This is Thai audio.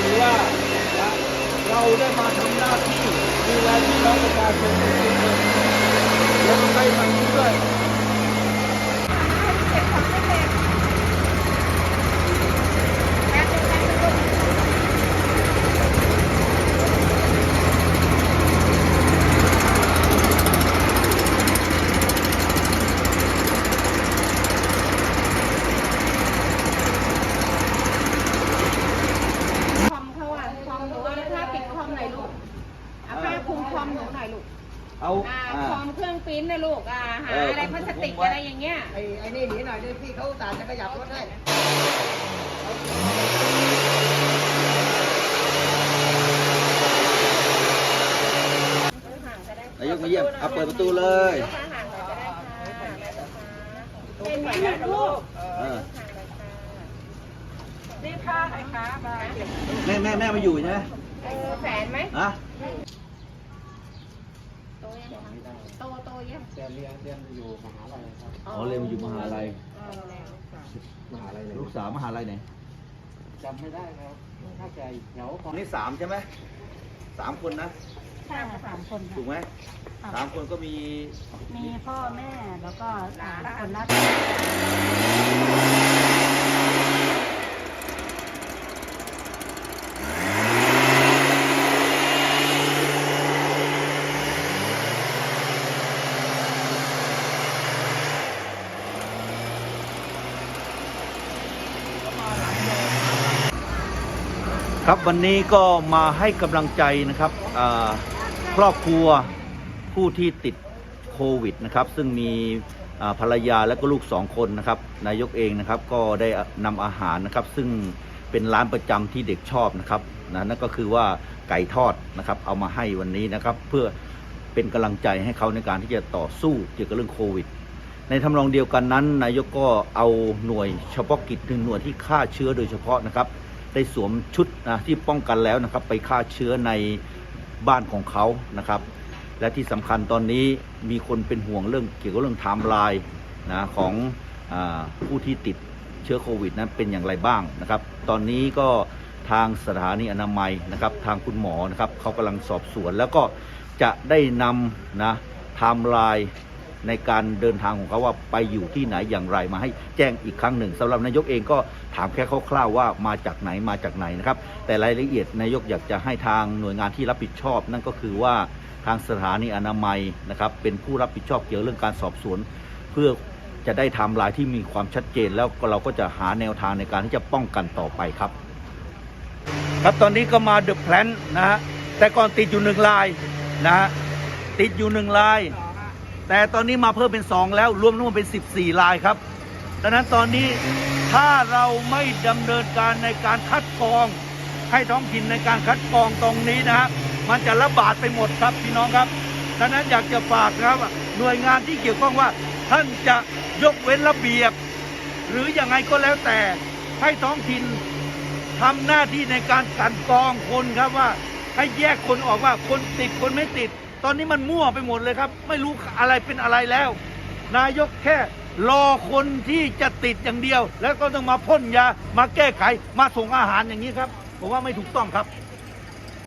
ถือว่าเราได้มาทำหน้าที่ดูแลพี่น้องประชาชนทุกคนแล้วก็ใกล้มันด้วย ปิดคอมหน่อยลูกเอาผ้าคลุมคอมหนูหน่อยลูกเอาอ่าอ่า คอมเครื่องปริ้นท์นะลูกอ่าหาเอออะไรผมพลาสติกผมไว้อะไรอย่างเงี้ย ไอ้ไอ้นี่หนีหน่อยดิพี่เขาอุตส่าห์จะขยับรถให้ห่างก็ได้นายกมาเยี่ยมเอาเปิดประตูเลยยกมาห่างหน่อยก็ได้ค่ะเป็นไหมนะลูกเออนี่ผ้าใครคะมาแม่แม่แม่มาอยู่ใช่ไหม เออแฝนไหมฮะโตยังคะโตโตยังเรียนเรียนเรียนอยู่มหาลัยครับอ๋อเรียนอยู่มหาลัยเออแล้วค่ะมหาลัยเลยลูกสาวมหาลัยไหนจำไม่ได้ครับถ้าใจแถวคนนี้สามใช่ไหมสามคนนะใช่ค่ะสามคนถูค่ะกไหมสามคนก็มี มีพ่อแม่แล้วก็สามคนรัก ครับวันนี้ก็มาให้กำลังใจนะครับครอบครัวผู้ที่ติดโควิดนะครับซึ่งมีภรรยาและก็ลูกสองคนนะครับนายกเองนะครับก็ได้นำอาหารนะครับ ซึ่งเป็นร้านประจำที่เด็กชอบนะครับนะนั่นก็คือว่าไก่ทอดนะครับเอามาให้วันนี้นะครับ เพื่อเป็นกำลังใจให้เขาในการที่จะต่อสู้เกี่ยวกับเรื่องโควิด ในทำนองเดียวกันนั้น นายกก็เอาหน่วยเฉพาะกิจหนึ่งหน่วยที่ฆ่าเชื้อโดยเฉพาะนะครับ ได้สวมชุดนะที่ป้องกันแล้วนะครับ ไปฆ่าเชื้อในบ้านของเขานะครับ และที่สำคัญตอนนี้มีคนเป็นห่วงเรื่องเกี่ยวกับเรื่องไทม์ไลน์นะของอผู้ที่ติดเชื้อโควิดนั้นเป็นอย่างไรบ้างนะครับ ตอนนี้ก็ทางสถานีอนามัยนะครับ ทางคุณหมอนะครับเขากำลังสอบสวน แล้วก็จะได้นำนะไทม์ไลน์ ในการเดินทางของเขาว่าไปอยู่ที่ไหนอย่างไรมาให้แจ้งอีกครั้งหนึ่งสำหรับนายกเองก็ถามแค่คร่าวๆว่ามาจากไหนมาจากไหนนะครับ แต่รายละเอียดนายกอยากจะให้ทางหน่วยงานที่รับผิดชอบ นั่นก็คือว่าทางสถานีอนามัยนะครับเป็นผู้รับผิดชอบเกี่ยวเรื่องการสอบสวน เพื่อจะได้ทม์ไลน์ที่มีความชัดเจน แล้วเราก็จะหาแนวทางในการที่จะป้องกันต่อไปครับ ครับตอนนี้ก็มาเดอะแพลนนะฮะแต่ก่อนติดอยู่หนึ่งลายนะฮะติดอยู่หนึ่งลาย แต่ตอนนี้มาเพิ่มเป็น 2 แล้วรวมทั้งหมดเป็น 14 ลายครับ ดังนั้นตอนนี้ถ้าเราไม่ดำเนินการในการคัดกรอง ให้ท้องถิ่นในการคัดกรองตรงนี้นะฮะมันจะระบาดไปหมดครับพี่น้องครับดังนั้นอยากจะฝากนะครับหน่วยงานที่เกี่ยวข้องว่า ท่านจะยกเว้นระเบียบ หรือยังไงก็แล้วแต่ให้ท้องถิ่นทำหน้าที่ในการกันกรองคนครับว่า ให้แยกคนออกว่าคนติดคนไม่ติด ตอนนี้มันมั่วไปหมดเลยครับ ไม่รู้อะไรเป็นอะไรแล้ว นายกแค่รอคนที่จะติดอย่างเดียว แล้วก็ต้องมาพ่นยามาแก้ไขมาส่งอาหารอย่างนี้ครับผมว่าไม่ถูกต้องครับ